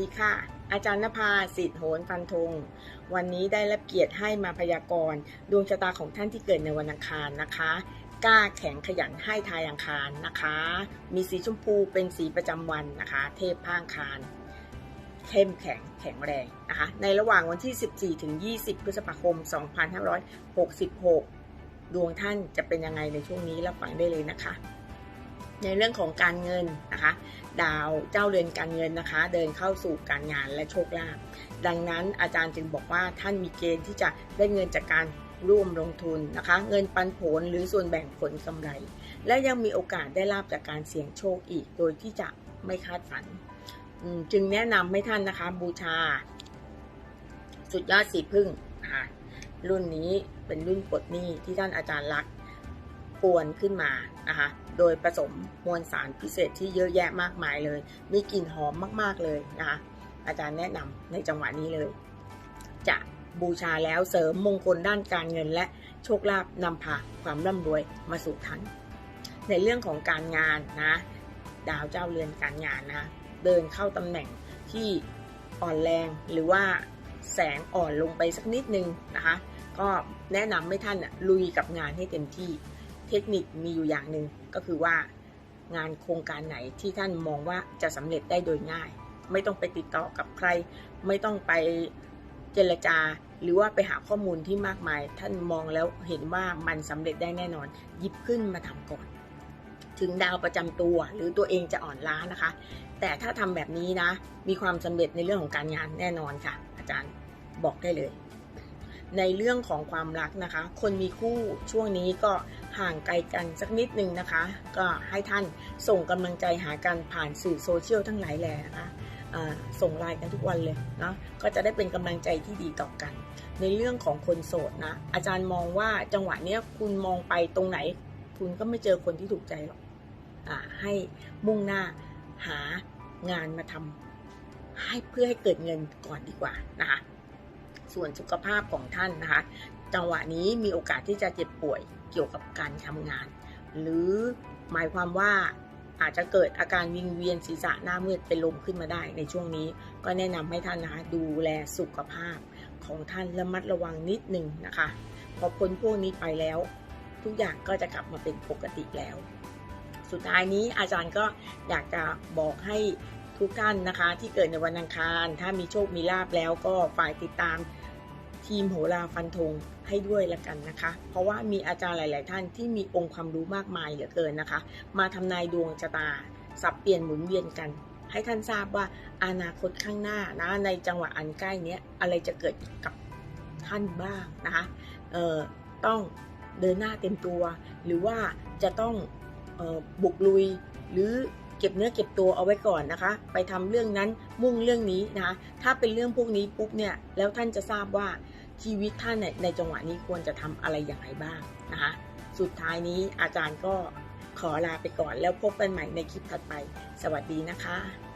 ดีค่ะ อาจารย์นภาสิทธิโหนฟันธง วันนี้ได้รับเกียรติให้มาพยากรณ์ดวงชะตาของท่านที่เกิดในวันอังคารนะคะ กล้าแข็งขยันให้ทายอังคารนะคะ มีสีชมพูเป็นสีประจำวันนะคะ เทพพางคารเข้มแข็งแข็งแรงนะคะ ในระหว่างวันที่ 14 ถึง 20 พฤษภาคม 2566 ดวงท่านจะเป็นยังไงในช่วงนี้รับฟังได้เลยนะคะ ในเรื่องของการเงินนะคะ ดาวเจ้าเรือนการเงินนะคะ เดินเข้าสู่การงานและโชคลาภดังนั้นอาจารย์จึงบอกว่าท่านมีเกณฑ์ที่จะได้เงินจากการร่วมลงทุนนะคะ เงินปันผลหรือส่วนแบ่งผลกำไร และยังมีโอกาสได้ลาบจากการเสี่ยงโชคอีก โดยที่จะไม่คาดฝัน จึงแนะนำให้ท่านนะคะบูชา สุดยอดสีพึ่งนะคะรุ่นนี้เป็นรุ่นปลดหนี้ที่ท่านอาจารย์รัก กวนขึ้นมานะคะ โดยผสมมวลสารพิเศษที่เยอะแยะมากมายเลย มีกลิ่นหอมมากๆเลยนะคะ อาจารย์แนะนำในจังหวะนี้เลย จะบูชาแล้วเสริมมงคลด้านการเงินและโชคลาภนำพาความร่ำรวยมาสู่ท่านในเรื่องของการงานนะ ดาวเจ้าเรือนการงานนะ เดินเข้าตำแหน่งที่อ่อนแรงหรือว่าแสงอ่อนลงไปสักนิดนึงนะคะ ก็แนะนำให้ท่านลุยกับงานให้เต็มที่ เทคนิคมีอยู่อย่างหนึ่งก็คือว่างานโครงการไหนที่ท่านมองว่าจะสำเร็จได้โดยง่าย ไม่ต้องไปติดต่อกับใคร ไม่ต้องไปเจรจา หรือว่าไปหาข้อมูลที่มากมาย ท่านมองแล้วเห็นว่ามันสำเร็จได้แน่นอน หยิบขึ้นมาทำก่อน ถึงดาวประจำตัวหรือตัวเองจะอ่อนล้านะคะ แต่ถ้าทำแบบนี้นะ มีความสำเร็จในเรื่องของการงานแน่นอนค่ะ อาจารย์บอกได้เลย ในเรื่องของความรักนะคะ คนมีคู่ช่วงนี้ก็ห่างไกลกันสักนิดนึงนะคะ ก็ให้ท่านส่งกำลังใจหากันผ่านสื่อโซเชียลทั้งหลายแหล่นะคะส่งไลน์กันทุกวันเลยเนาะก็จะได้เป็นกำลังใจที่ดีต่อกัน ในเรื่องของคนโสดนะ อาจารย์มองว่าจังหวะเนี้ยคุณมองไปตรงไหน คุณก็ไม่เจอคนที่ถูกใจหรอกอให้มุ่งหน้าหางานมาทำให้เพื่อให้เกิดเงินก่อนดีกว่านะคะส่วนสุขภาพของท่านนะคะ จังหวะนี้มีโอกาสที่จะเจ็บป่วย เกี่ยวกับการทำงาน หรือหมายความว่าอาจจะเกิดอาการวิงเวียนศีรษะหน้ามืดเป็นลมขึ้นมาได้ในช่วงนี้ ก็แนะนำให้ท่านนะคะดูแลสุขภาพของท่านระมัดระวังนิดหนึ่งนะคะพอพ้นพวกนี้ไปแล้ว ทุกอย่างก็จะกลับมาเป็นปกติแล้ว สุดท้ายนี้อาจารย์ก็อยากจะบอกให้ทุกท่านนะคะ ที่เกิดในวันอังคาร ถ้ามีโชคมีลาบแล้วก็ฝ่ายติดตาม ทีมโหราฟันธงให้ด้วยละกันนะคะ เพราะว่ามีอาจารย์หลาย ๆ ท่านที่มีองค์ความรู้มากมายเหลือเกินนะคะ มาทำนายดวงชะตา สับเปลี่ยนหมุนเวียนกัน ให้ท่านทราบว่าอนาคตข้างหน้านะในจังหวะอันใกล้เนี้ยอะไรจะเกิดกับท่านบ้างนะคะเอ่อต้องเดินหน้าเต็มตัว หรือว่าจะต้องออบุกลุยหรือ เก็บเนื้อเก็บตัวเอาไว้ก่อนนะคะ ไปทำเรื่องนั้นมุ่งเรื่องนี้นะคะ ถ้าเป็นเรื่องพวกนี้ปุ๊บเนี่ยแล้วท่านจะทราบว่าชีวิตท่านในในจังหวะนี้ควรจะทำอะไรอย่างไรบ้างนะคะ สุดท้ายนี้อาจารย์ก็ขอลาไปก่อนแล้วพบกันใหม่ในคลิปถัดไป สวัสดีนะคะ